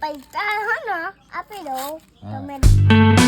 પૈસા હો ને આપી દો તમે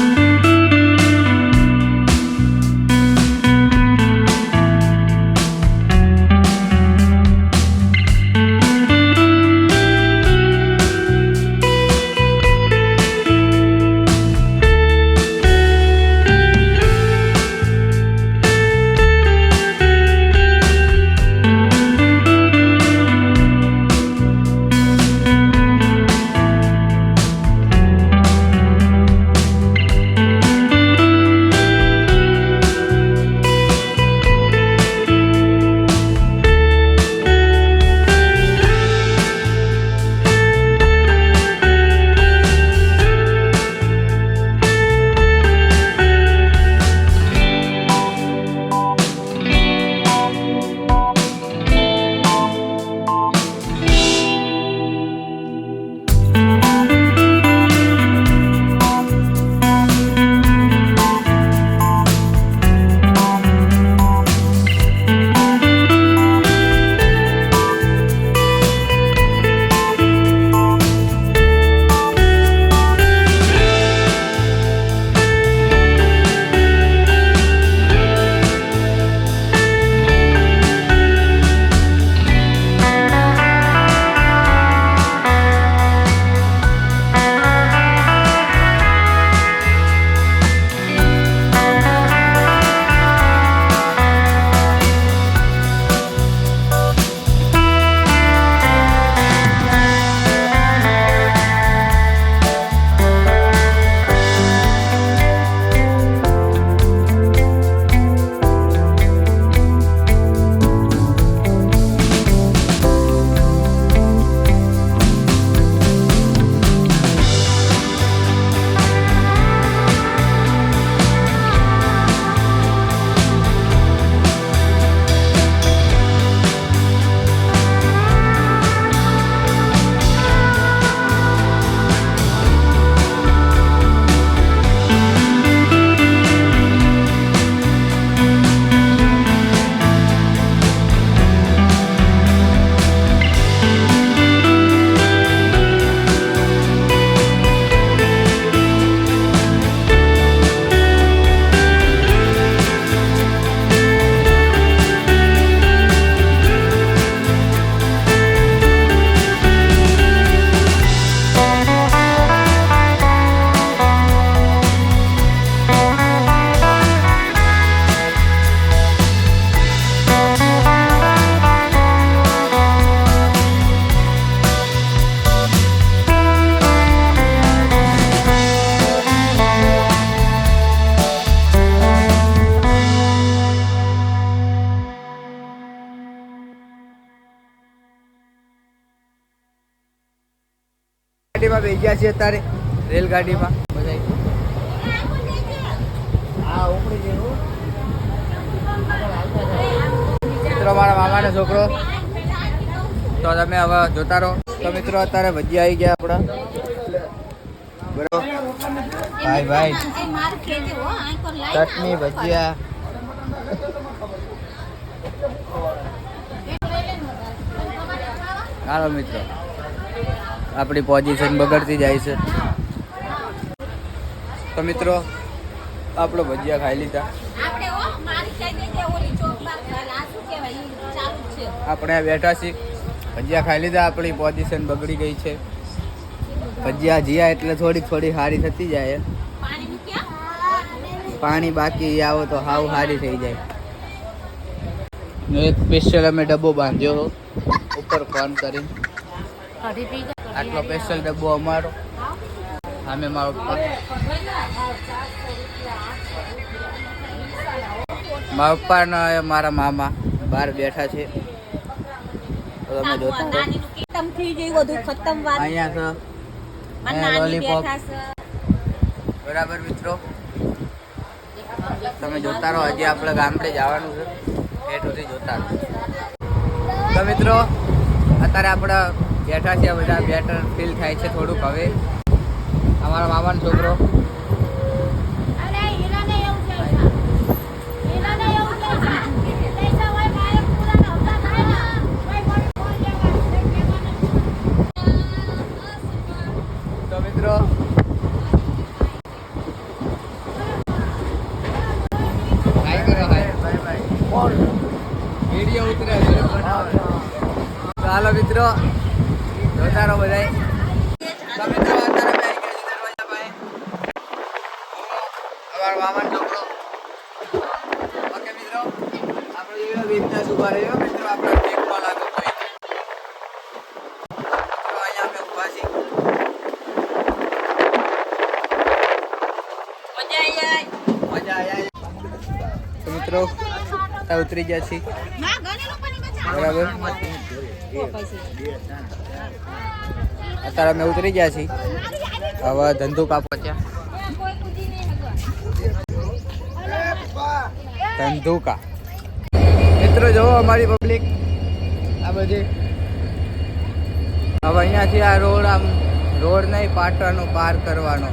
ગાડીમાં બેસી ગયા છીએ અત્યારે, રેલગાડીમાં. મિત્રો, મારા મામાનો છોકરો. તો તમે હવે જોતા રહો. તો મિત્રો, અત્યારે ભજીયા આવી ગયા આપણા. બરોબર. ભાઈ ભાઈ. ચટણી, ભજીયા. હાલો, મિત્રો. આપણી પોઝિશન બગડતી જાય છે. તો મિત્રો આપણો ભજીયા ખાઈ લીધા. આપણે હો મારી કઈ દે કે ઓલી ચોક પર આ શું કહેવાય ઈ ચાલુ જ છે. આપણે આ બેઠા છીએ. ભજીયા ખાઈ લીધા આપણી પોઝિશન બગડી ગઈ છે. ભજીયા જીયા એટલે થોડી થોડી સારી થતી જાય પાણી બાકી આવો તો હાવ સારી થઈ જાય. એક સ્પેશિયલ અમે ડબ્બો બાંધ્યો ઉપર ફોન જા આટલો સ્પેશિયલ ડબ્બો અમારો. અમે મારો મારા પપ્પા ને મારા મામા બહાર બેઠા છે. તમે જોતા રહો. ખતમ થઈ ગયું બધું ખતમ વાત અહીંયા છે અહીંયા લોલીપોપ બરાબર મિત્રો? તમે જોતા રહો હજી આપણે ગામડે જવાનું છે. હેઠ સુધી જોતા રહો. તો મિત્રો અત્યારે આપણે બેઠા છીએ બધા બેટર ફીલ થાય છે થોડુંક હવે. અમારા મામાનો છોકરો અરે હીરાને એવું છે હીરાને એવું છે પૈસા હોય મારે પૂરા નહોતા થાય ને તો હાલો મિત્રો જોતા રહો બધાય તો મિત્રો અત્યારે અમે આવી ગયા છીએ દરવાજા પાસે અમારો મામાનો છોકરો ઓકે મિત્રો આપણે જોઈ લો બિઝનેસ ઊભા રહ્યો મિત્રો આપણે કેક કોલ આગળ કોઈ તો અહીંયા અમે ઊભા છીએ મજા આવી જાય મજા આયા તો મિત્રો તા ઉતરી ગયા છીએ બરાબર? અત્યારે અમે ઉતરી ગયા છીએ. હવે નહીં હગવા ધંધુકા મિત્રો જોવો અમારી પબ્લિક આ બધી. હવે અહીંયાથી આ રોડ આમ રોડ નહીં પાટવાનો પાર કરવાનો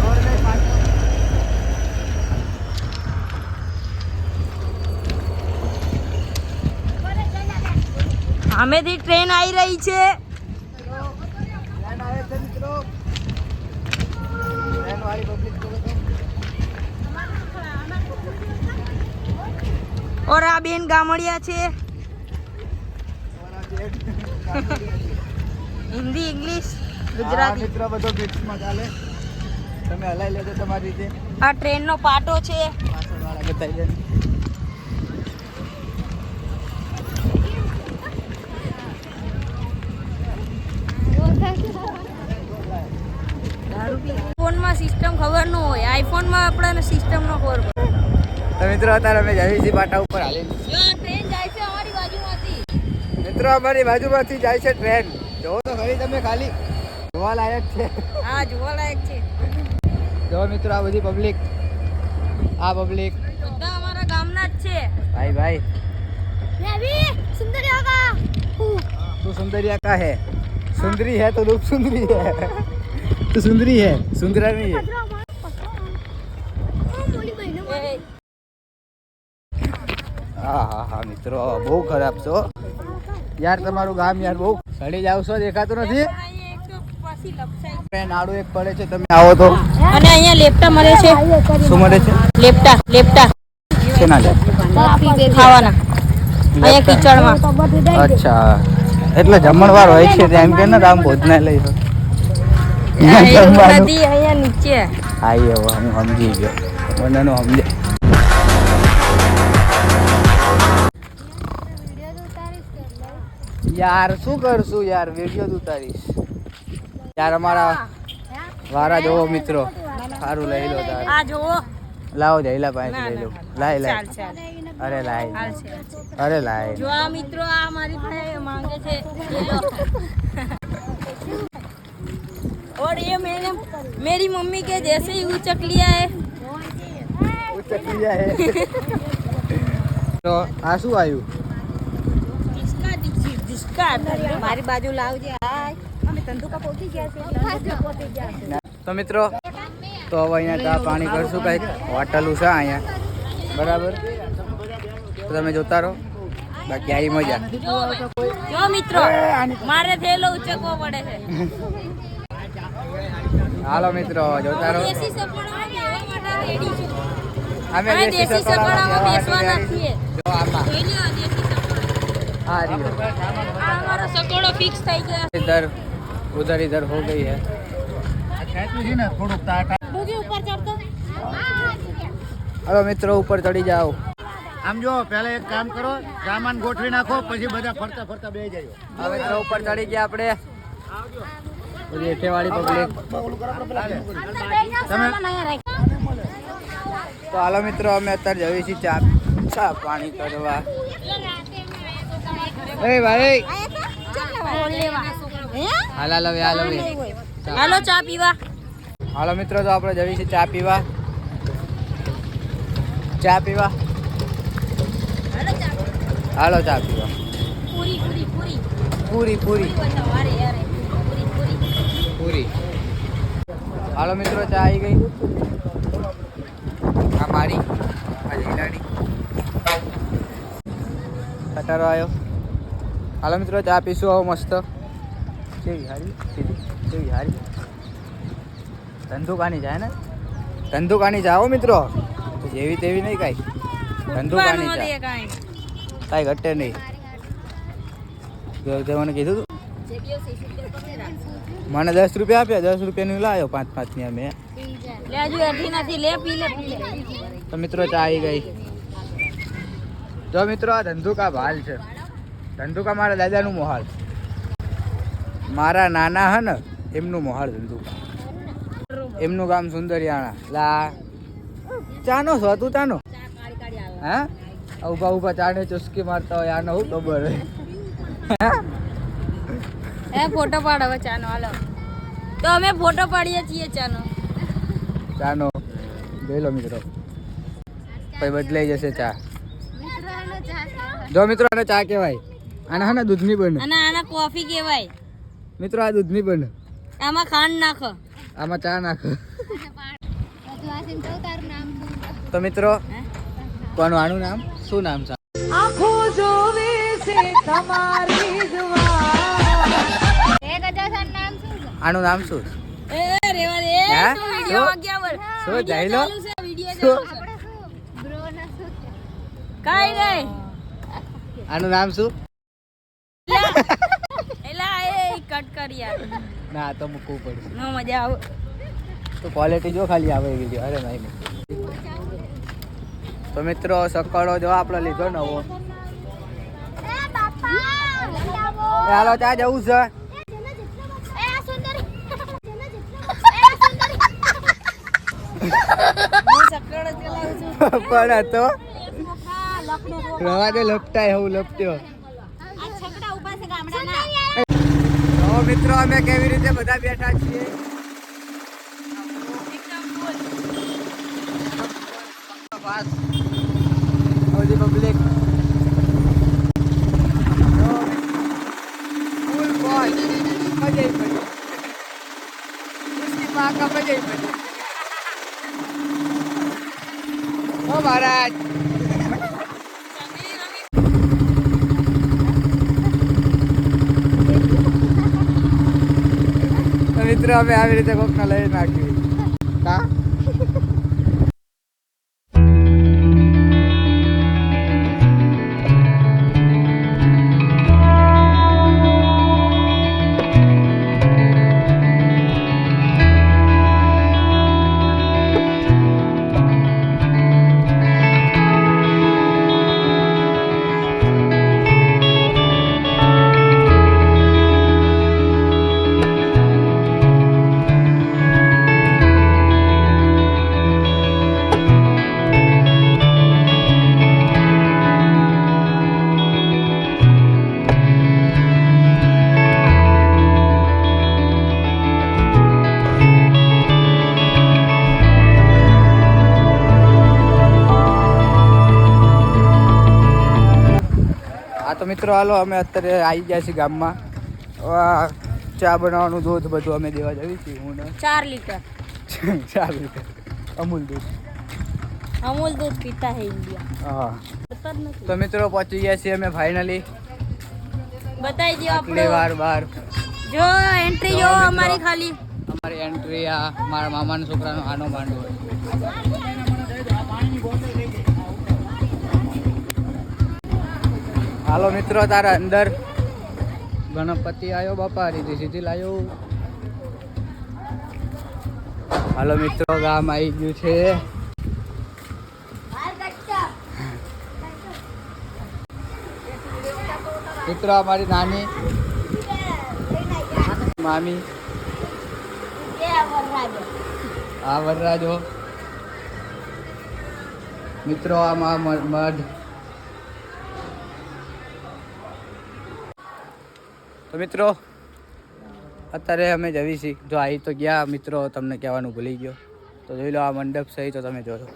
રોડ નહીં પાટવાનો સામેથી ટ્રેન આવી રહી છે. ઓર આ બેન ગામડિયા છે. હિન્દી ઇંગ્લિશ ગુજરાતી. મિત્રો બધો મિક્સમાં ચાલે. તમે હલાઈ લેજો તમારી રીતે. આ ટ્રેનનો પાટો છે. બતાવી દે ફોનમાં સિસ્ટમ ખબર ન ફોનમાં સિસ્ટમ નો ખબર પડે. મિત્રો અત્યારે અમે જઈએ છીએ પાટા ઉપર હાલી ટ્રેન જાય છે અમારી બાજુમાંથી. મિત્રો અમારી બાજુમાંથી જાય છે ટ્રેન જો તો ખરી તમે ખાલી. જોવા લાયક છે. હા જોવા લાયક છે. જો મિત્રો આ બધી પબ્લિક આ પબ્લિક બધા અમારા ગામના જ છે. ભાઈ ભાઈ. રેવી સુંદરિયા કા તું સુંદરિયા કા હે. સુંદરી હે તો રૂપ સુંદરી હે. તો સુંદરી હે. સુંદરા નહીં હે મિત્રો બહુ ખરાબ છો. યાર તમારું ગામ યાર બહુ સડી જાવ છો દેખાતું નથી? એક પડે છે તમે આવો તો. અને અહીંયા લેપટા મળે છે. શું મળે છે? લેપટા લેપટા. શેના ખાવાના. અહીંયા કિચડમાં. અચ્છા. એટલે જમણવાર હોય છે એમ કે ને આમ ભોજનાલય લઈ જમવાનું. અહીંયા નીચે. એ હું સમજી ગયો. મને નો યાર શું કરશું યાર વિડીયો જ ઉતારીશ યાર અમારા વારા જોવો મિત્રો સારું લઈ લો તાર આ જોવો લાવો જઈલા પાસે ના, લઈ લો ના, લાય ચાલ લાય ચાલ અરે લાય હાલ છે હાલ છે. અરે લાય જો આ મિત્રો આ મારી પાસે માંગે છે ये लो। और ये मैंने मेरी मम्मी के जैसे ही उचक लिया है ઉચકલિયા હે તો આ શું આવ્યું इसका दिस- जिसका મારી બાજુ લાવજે. તો મિત્રો તો હવે અહીંયા ચા પાણી કરશું કંઈક હોટલું છે અહીંયા. બરાબર? તો તમે જોતા રહો. બાકી આવી મજા. જો મિત્રો મારે થેલો ઉચકવો પડે છે. હાલો મિત્રો જોતા રહો. અમે દેશી સકડામાં બેસવાના છીએ. જો આમાં. જોઈ લ્યો આ દેશી સપના આ રહ્યો આ અમારો સકોડો ફિક્સ થઈ ગયા इधर उधर इधर हो गई है ડોગી ઉપર ચડતો हेलो મિત્રો ઉપર ચડી જાઓ આમ જો પહેલા એક કામ કરો સામાન ગોઠવી નાખો પછી બધા ફરતા ફરતા બે જાય હવે મિત્રો ઉપર ચડી ગયા આપણે બધી એઠેવાળી પબ્લિક તમે તો હાલો મિત્રો અમે અત્યારે જઈએ છીએ ચા ચા પાણી કરવા એ ભાઈ. હાલ હાલ હવે હાલ હવે. હાલો ચા પીવા. હાલો મિત્રો તો આપણે જઈએ છીએ ચા પીવા. ચા પીવા. હાલો ચા પીવા. પૂરી પૂરી પૂરી. પૂરી પૂરી. પૂરી પૂરી પૂરી. હાલો મિત્રો ચા આવી ગઈ. આ મારી. આ જીલાડી કટારો આવ્યો. હાલો મિત્રો ચા પીશું આવો મસ્ત. કેવી હારી? સીધી કેવી હારી? ધંધુકાની જાય ને? ધંધુકાની જાઓ મિત્રો. જેવી તેવી નહીં કાંઈ. ધંધુકાની ચા કાંઈ ઘટે નહીં. તે મને કીધું તું. મને દસ રૂપિયા આપ્યા. દસ રૂપિયાનું લાવ્યો પાંચ પાંચની અમે. તો મિત્રો ચા આવી ગઈ. જો મિત્રો આ ધંધુકા ભાલ છે. ધંધુકા મારા દાદાનું મોહાલ. મારા નાના હે ને એમનું મોહાલ ધંધુકા. એમનું ગામ સુંદરિયાણા. લા. ચાનો છો તું ચાનો? હા? ઊભા ઊભા ચાને ચુસ્કી મારતા હોય આને હું ખબર હે? એ ફોટો પાડ ચાનો હાલો. તો અમે ફોટો પાડીએ છીએ ચાનો. ચાનો. જોઈ લો મિત્રો. પછી બદલાઈ જશે ચા. જો મિત્રો આને ચા કહેવાય આને હે ને દૂધની બને અને આના કોફી કહેવાય. મિત્રો આ દૂધની બને આમાં ખાંડ નાખો. આમાં ચા નાખો. તો મિત્રો કોનું આનું નામ? શું નામ છે? આનું નામ શું? એ રેવા દે. હે? તું વિડિયો શું? માં ગયા બોલ શું વિડિયો લો? વિડિયો શું? કાઈ નહીં. આનું નામ શું? એલા એ કટ કર યાર ના તો મૂકવું પડશે. નો મજા આવે. તો ક્વોલિટી જો ખાલી આવે વીડિયો અરે નહીં. તો મિત્રો સકડો જો આપણે લીધો નવો. હાલો ત્યાં જવું છે. એ આ સુંદરી. એ આ સુંદરી. હું સકડો ચલાવું છું. પણ આ તો હા લખને રવા દે લપટાય હું લપટ્યો આ છકડા ઊભા છે ગામડાના મિત્રો અમે કેવી રીતે બધા બેઠા છીએ? પબ્લિક ફૂલ બોલ મજા પડી ઉસકી માં કા મહારાજ. મિત્રો અમે આવી રીતે કોકને લઈ નાખી. કા મિત્રો હાલો અમે અત્યારે આવી ગયા છીએ ગામમાં. ચા બનાવવાનું દૂધ બધું અમે દેવા જઈએ છીએ હું ચાર લીટર. ચાર લીટર. અમૂલ દૂધ. અમૂલ દૂધ પીતા હે ઇન્ડિયા. હા. તો મિત્રો પહોંચી ગયા છીએ અમે ફાઇનલી બતાવી દો આપણે વાર બાર જો એન્ટ્રી જો અમારી ખાલી. અમારી એન્ટ્રી આ મારા મામાના છોકરાનો આનો માંડો હાલો મિત્રો, તારા અંદર ગણપતિ આવ્યો બાપા રીતિ સીધી લાવ્યો હાલો મિત્રો, ગામ આવી ગયું છે. મિત્રો અમારી નાની મામી. આ વરરાજો. મિત્રો, આમાં મઢ તો મિત્રો, અત્યારે અમે જવી છીએ. જો આવી તો ગયા મિત્રો, તમને કહેવાનું ભૂલી ગયો. તો જોઈ લો આ મંડપ સહી તો તમે જોયો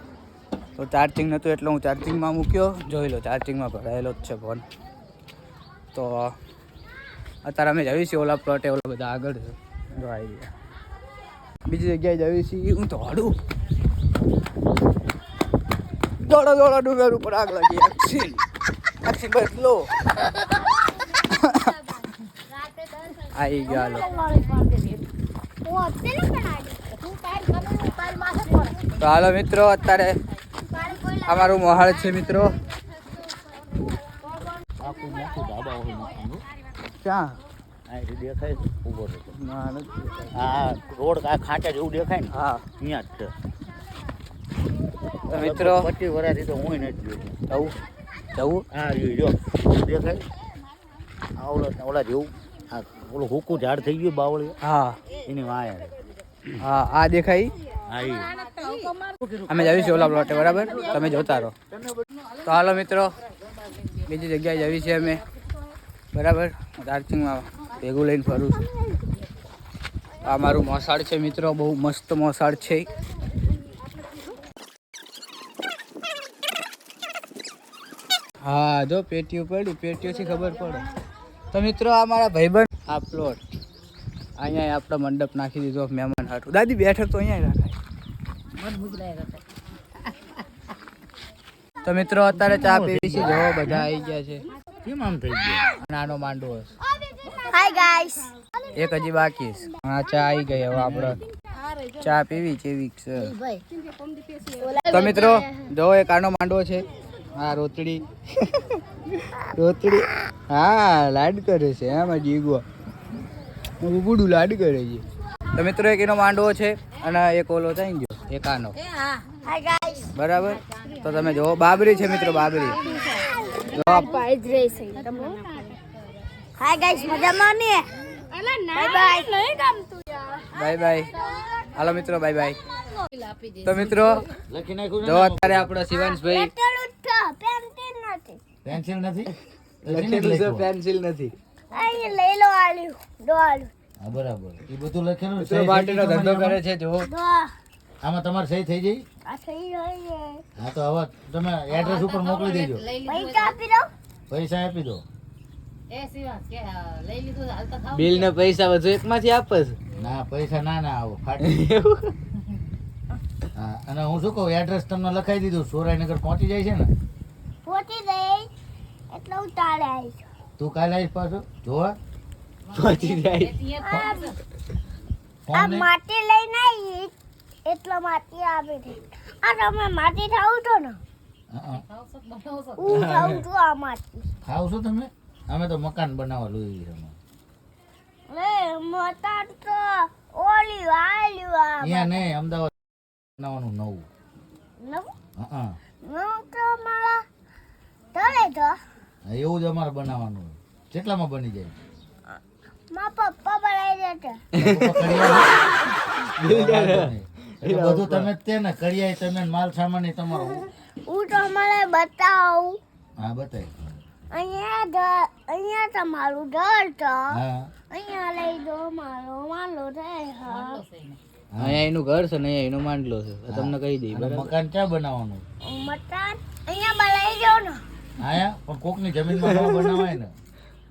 તો ચાર્જિંગ નહોતું એટલે હું ચાર્જિંગમાં મૂક્યો. જોઈ લો ચાર્જિંગમાં ભરાયેલો જ છે ફોન તો અત્યારે અમે જવી છીએ ઓલા પ્લોટે ઓલા બધા આગળ જો આવી ગયા બીજી જગ્યાએ જવી છીએ. હું તો હડું. દોડો દોડો, ડુંગર ઉપર આગ લાગી. એક્સિન એક્સી બદલો આવી ગયા હાલો. તો હાલો મિત્રો અત્યારે અમારું મોહાળ છે મિત્રો. ક્યાં? દેખાય ના આ રોડ આ ખાંચા જેવું દેખાય ને હા. ત્યાં જ છે. મિત્રો પચીસ વર્ષથી તો હું નથી જોયું. જવું? જવું? હા જો. જો દેખાય? ઓલા ઓલા જેવું. ઓલું હુકુ ઝાડ થઈ ગયું બાવળી હા. એની વાય હા આ દેખાય? હા ઈ. અમે જઈશું ઓલા પ્લોટે બરાબર? તમે જોતા રહો તો હાલો મિત્રો બીજી જગ્યાએ જવી છે અમે. બરાબર? દાર્જિલિંગમાં ભેગું લઈને ફરું છું. આ મારું મોસાળ છે મિત્રો બહુ મસ્ત મોસાળ છે. હા જો પેટીઓ પડી પેટીઓથી ખબર પડે. તો મિત્રો આ મારા ભાઈબંધ આ પ્લોટ અહીંયા આપણો મંડપ નાખી દીધો મહેમાન હાટું. દાદી બેઠક તો અહીંયા રાખાય તો મિત્રો અત્યારે ચા પીવી છે. જો બધા આવી ગયા છે. કેમ આમ થઈ ગયું? નાનો માંડવો હશે હાય ગાઈસ એક હજી બાકી છે. આ ચા આવી ગઈ હવે આપણે. ચા પીવી કેવી છે. તો મિત્રો જો એક આનો માંડવો છે. હા રોતડી રોતડી હા લાડ કરે છે. એમાં જીગો. બુડું લાડ કરે છે. તો મિત્રો એક એનો માંડવો છે અને એક ઓલો થઈ ગયો એક આનો. બરાબર? તો તમે જો બાબરી છે મિત્રો બાબરી. બાય બાય નહીં ગમતું યાર. બાય બાય હાલો મિત્રો બાય બાય તો મિત્રો જો અત્યારે આપણો શિવાંશભાઈ નથી. પેન્સિલ નથી. અહીં લઈ લો આલ્યું દો હા બરાબર. એ બધું લખેલું છે. સહી બાટીનો ધંધો કરે છે જો આમાં તમારે સહી થઈ જઈ આ થઈ ગઈ હા તો હવે તમે એડ્રેસ ઉપર મોકલી દેજો. પૈસા આપી દો પૈસા આપી દો. બિલ ને પૈસા બધું એક માંથી આપસ ના પૈસા ના ના આવો ફાટી હા અને હું શું કહું એડ્રેસ તમને લખાઈ દીધું સોરાયનગર પહોંચી જાય છે ને? પહોંચી જાય એટલે હું તારે આવીશ. તું કાલ આવીશ પાછો? જોવા પહોંચી જાય. માટી લઈને આવી એટલો માટી આવે છે. આ તમે માટી થાવ છો ને. હા, થાઉં છું આ માટી. ખાવ છો તમે? અમે તો મકાન બનાવવાનું લે તો ઓલી વાલ્યું આ અહીંયા નહીં અમદાવાદ બનાવવાનું નવું. નવું? હા હા. નવું તો મારા તળે તો. હા, એવું જ અમારે બનાવવાનું હોય. કેટલામાં બની જાય? મા પપ્પા બનાવી દેતે બધું તમે જ તે ને કડિયાઈ તમે માલ સામાન તમારો. હું તો મને બતાવું. હા બતાવી અહીંયા અહીંયા તમારું ઘર તો અહીંયા લઈ દો મારો માલો રે હા. અહીંયા એનું ઘર છે ને અહીંયા એનો માંડલો છે. તમને કહી દઈએ મકાન ક્યાં બનાવવાનું? મકાન અહીંયા બનાવી દો ને. આયા? પણ કોકની જમીનમાં ન બનાવાય ને.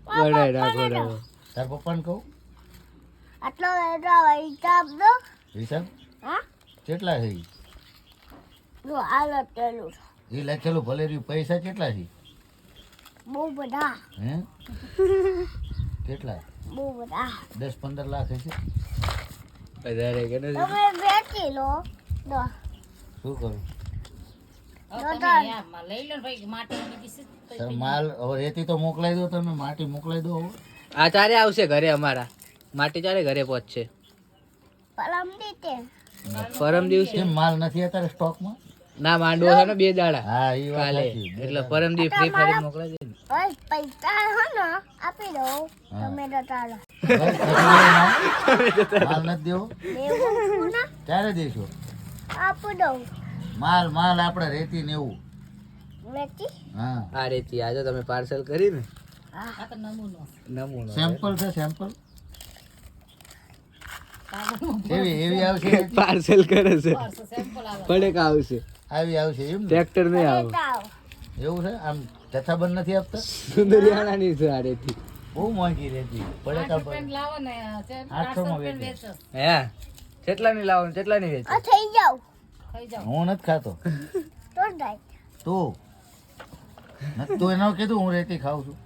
બરાબર રાખો રાખો તાર પપ્પાને કહું? આટલો વેડો હિસાબ દો. હિસાબ? હા? કેટલા છે જો આ લખેલું એ લખેલું ભલે રહ્યું પૈસા કેટલા છે બહુ બધા. હે? કેટલા? બહુ બધા. દસ પંદર લાખ હશે? વધારે કે નથી? તમે વેચી લો. દો. શું કરું? માલ હવે રેતી તો મોકલાઈ દો તમે માટી મોકલાઈ દો આ ચારે આવશે ઘરે અમારા. માટી ચારે ઘરે પહોંચશે. પરમ દિવસે. માલ નથી અત્યારે સ્ટોકમાં? ના માંડવો છે ને બે દાડા. હા એ કાલે. એટલે પરમ દિવસ ફ્રી ફાયર મોકલાઈ દે ને. પૈસા હો ને આપી દો તમે તો ચાલો માલ? નથી દેવો? દેવું છું ને. ક્યારે દેશો? આપી દો માલ માલ આપણે રેતી ને એવું. હા. આ રેતી આજે તમે પાર્સલ કરી ને? હા. નમૂનો. સેમ્પલ છે સેમ્પલ એવી એવી આવશે પાર્સલ કરે છે. પડેક આવશે. આવી આવશે એમ ટ્રેક્ટર નહીં આવે. એવું છે? આમ જથ્થાબંધ નથી આપતા? સુંદરિયાણાની છે આ રેતી. બહુ મોંઘી રેતી. પડેકા આઠસો માં વેચો. હે? કેટલાની લાવો ને કેટલાની વેચો. થઈ જાવ. હું નથી ખાતો. તો તું? એનો કીધું હું રેતી ખાઉં છું.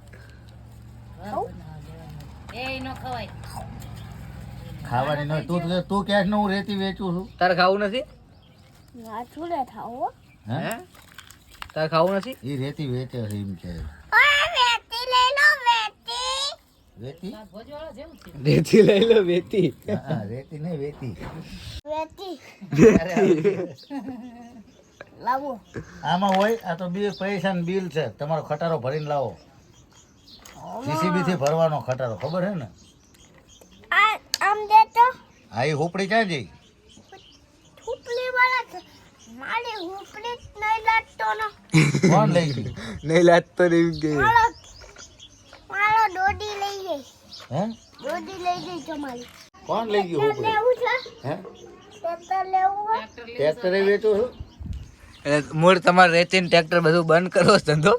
ખાવાની ન તું તું ક્યાંક હું રેતી વેચું છું. તારે ખાવું નથી? હો. હે? હે? તારે ખાવું નથી? એ રેતી વેચે છે એમ લો વેતી? રેતી લઈ લો વેતી. હા રેતી નહીં વેતી. વેતી. લાવો. આમાં હોય આ તો બે પૈસા બિલ છે. તમારો ખટારો ભરીને લાવો. જીસીબી થી ભરવાનો ખટારો ખબર છે ને? આ આમ દે તો. હા એ હોપડી ક્યાં જઈ હોપડી વાળા છે. મારી હોપડી જ નહીં લાગતો ને. કોણ લઈ ગઈ? નહીં લાગતો નહીં મારો દોડી લઈ ગઈ. હે? દોડી લઈ ગઈ તમારી. કોણ લઈ ગયું હોપડી લેવું છે? હે? ટ્રેક્ટર લેવું હોય? એ વેચો છો? એટલે મૂળ તમારે રેતી ટ્રેક્ટર બધું બંધ કરવો છો ધંધો?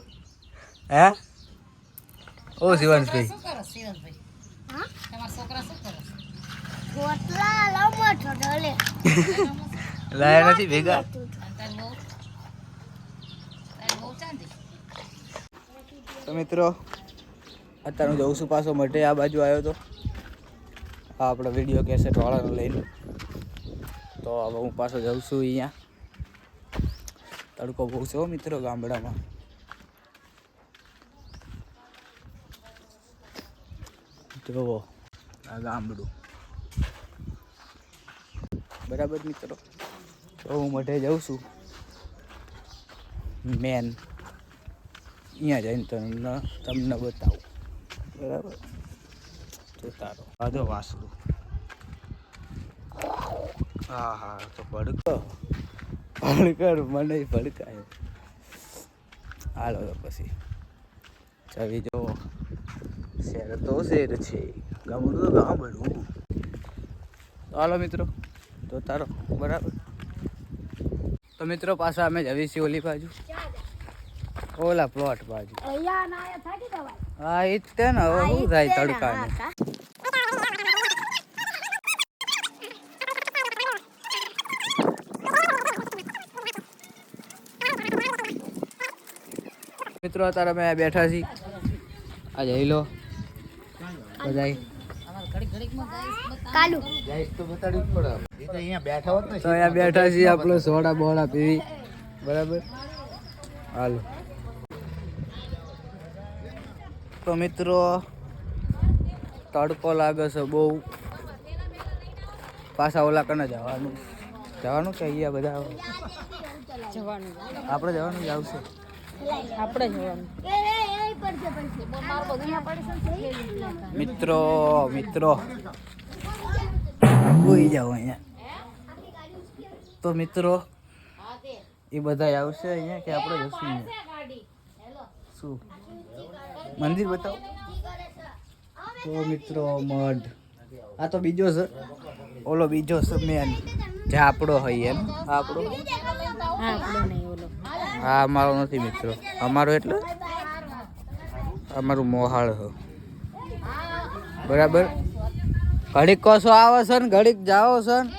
હે? ઓ શિવાનભાઈ લાયા નથી ભેગા? તો મિત્રો અત્યારે હું જઉં છું પાછો મઢે, આ બાજુ આવ્યો તો. આ આપણો વીડિયો કેસેટ વાળાનો લઈને. તો હવે હું પાછો જઉં છું અહીંયા. તડકો બહુ છે મિત્રો ગામડામાં. જુઓ આ ગામડું. બરાબર મિત્રો? તો હું મઢે જાઉં છું. મેન. અહીંયા જઈને તમને તમને બતાવું. બરાબર. જોતા રહો આ જો વાસળું હા હા તો ભડકો. ભડકર મને ભડકાયો. હાલો તો પછી. છવી જો. શેર તો શેર છે. ગામડું તો ગામડું. તો હાલો મિત્રો. તો તારો બરાબર. તો મિત્રો પાછા અમે જવી છીએ ઓલી બાજુ. ઓલા પ્લોટ બાજુ. અહીંયા ના આયા થાકી દવાય હા એ જ તે ને હવે શું થાય તડકાને મિત્રો અત્યારે અમે બેઠા છીએ આ જઈ લો બધાય કાલુ ગેસ તો બતાડવી જ પડે એ તો અહીંયા બેઠા હોત ને તો અહીંયા બેઠા છીએ આપણે સોડા બોડા પીવી બરાબર હાલો તો મિત્રો તડકો લાગે છે બહુ. પાછા ઓલા કને જવાનું. જવાનું કે અહીંયા બધા જવાનું. આપણે જવાનું જ આવશે. આપણે જવાનું. મિત્રો મિત્રો. ભૂઈ જાઓ અહીંયા. તો મિત્રો એ બધા આવશે અહીંયા કે આપણે જશું શું? મંદિર બતાવો. તો મિત્રો મઢ. આ તો બીજો છે ઓલો બીજો છે મેન જે આપણો હોય એમ. આપણો હા આપણો નહીં ઓલો. હા અમારો નથી મિત્રો. અમારો એટલે? અમારું મોહાળ છે બરાબર? ઘડીક કોસો આવે છે ને ઘડીક જાઓ છે ને.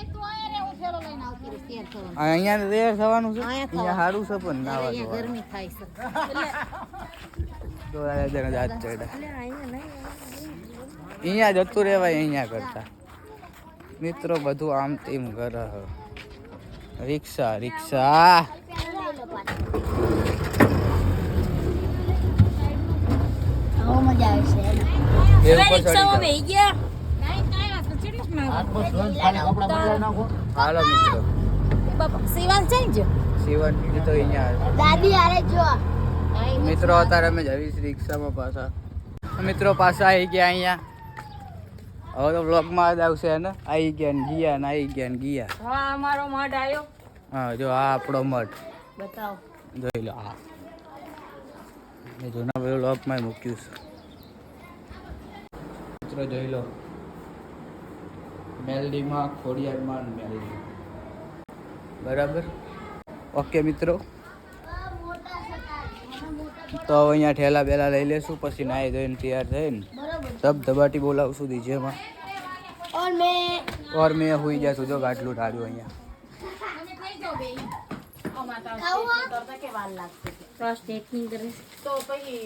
અહીંયા રેર થવાનું છે. અહીંયા સારું છે પણ નાવા ધોવાનું. ગરમી થાય છે. અહીંયા જતું રહેવાય અહીંયા કરતા. મિત્રો બધું આમ તેમ કરે રિક્ષા રિક્ષા. શિવન તો અહીંયા દાદી આરે જો. મિત્રો અત્યારે અમે જઈશ રિક્ષામાં પાછા. મિત્રો પાછા આવી ગયા અહીંયા. હવે તો બ્લોકમાં જ આવશે ને? આવી ગયા ને ગયા ને આવી ગયા ને ગયા. હા અમારો મઠ આવ્યો હા જો આ આપણો મઠ બતાવો. જોઈ લો હા મેં જૂના બ્લોગમાં મૂક્યું છે. મિત્રો જોઈ લો. મેલડીમાં ખોડિયારમાં મેલડી. બરાબર? ઓકે મિત્રો. તો હવે અહીંયા ઠેલા બેલા લઈ લેશું પછી નાહી ધોઈને તૈયાર થઈને ધબ ધબાટી બોલાવશું ડીજેમાં. ઓર મેં ઓર મેં હુઈ જાશું જો ગાટલું ઠાર્યું અહીંયા.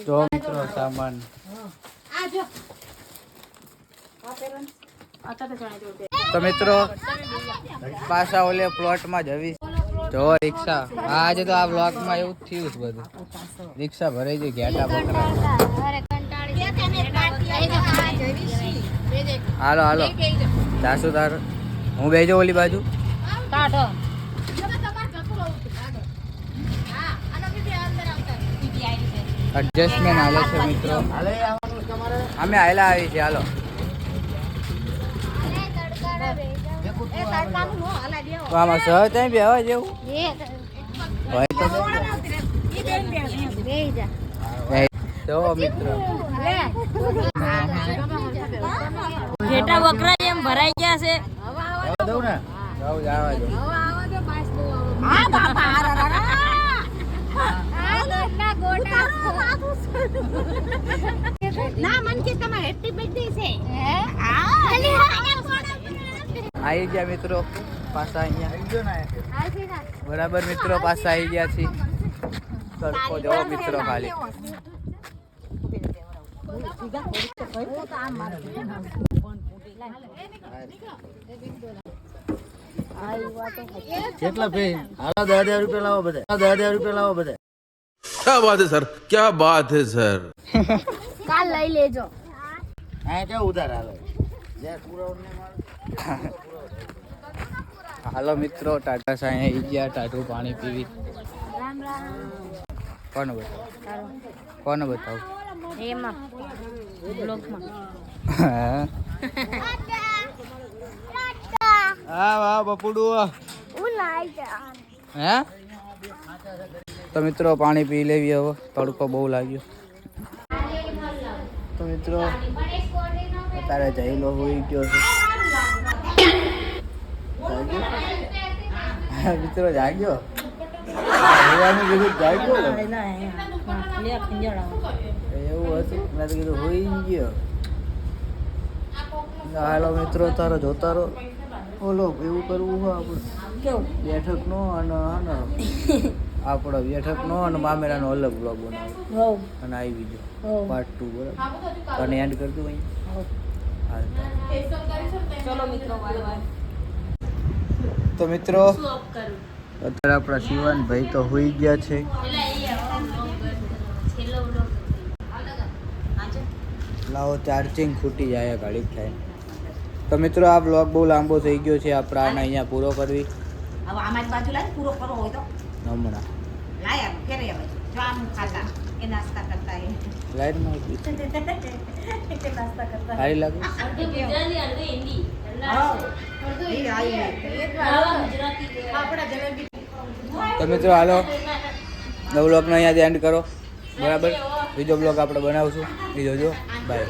જો સામાન. તો મિત્રો પાછા ઓલે પ્લોટમાં જવી તો રિક્ષા. આજે તો આ બ્લોકમાં એવું થયું છે બધું. રિક્ષા ભરાઈ ગઈ ઘેટા બકરા હાલો હાલો. જાસુ તાર હું બેજો ઓલી બાજુ? કાઢો. એડજસ્ટમેન્ટ હાલે છે મિત્રો. અમે આવેલા આવી છે હાલો. તો આમાં સહ ત્યાં બી હવે જેવું? હોય તો. જો. મિત્રો. જેટા વકરા એમ ભરાઈ ગયા છે. દઉં ને? જાવ જવા હા બાપા આ રા રા રા. ના મન કે તમારે હેપી બર્થડે છે. આવી ગયા મિત્રો પાછા અહીંયા. બરાબર મિત્રો પાછા આવી ગયા છીએ. તડકો જવો મિત્રો ખાલી. કેટલા ભાઈ? રૂપિયા લાવો બધા. દસ હજાર રૂપિયા લાવો બધા. ક્યાં બાત હે સર? ક્યાં બાત હે સર? કાલ લઈ લેજો ઉધાર આવે હાલો મિત્રો ટાટા સાંઈ આવી ગયા ટાટું પાણી પીવી. કોને બતાવું? કોને બતાવું? હા વાહ બપુડું. હે? તો મિત્રો પાણી પી લેવી હવે. તડકો બહુ લાગ્યો. તો મિત્રો અત્યારે જઈલો હોઈ ગયો છે. મિત્રો જાગ્યો? કીધું જાગ્યો? ને? એવું હતું? મેં તો કીધું હોઈ ગયો. હાલો મિત્રો તારો જોતા રહો. ઓલો એવું કરવું હોય આપણે. બેઠક નો અને હને આપણો બેઠકનો અને મામેરાનો અલગ બ્લોગ બનાવો. અને આવી બીજો હોવ. પાર્ટ ટુ બરાબર? અને એન્ડ કરતું અહીં તો મિત્રો અત્યારે આપણા શિવાનભાઈ તો હોઈ ગયા છે. લાવો ચાર્જિંગ ખૂટી જાય ઘડીક થાય. તો મિત્રો આ બ્લોગ બહુ લાંબો થઈ ગયો છે. આપણે આને અહીંયા પૂરો કરવી. હવે આમાં બાજુ લાય પૂરો કરવો હોય તો હમણાં લાય આમ ફેરે હવે જો આમ ખાતા એ નાસ્તા કરતા એ લાઈનમાં કે નાસ્તા કરતા સારી લાગે તો મિત્રો હાલો. નવ બ્લોગનો અહીંયાથી એન્ડ કરો. બરાબર? બીજો બ્લોગ આપણે બનાવશું. બીજો જો. બાય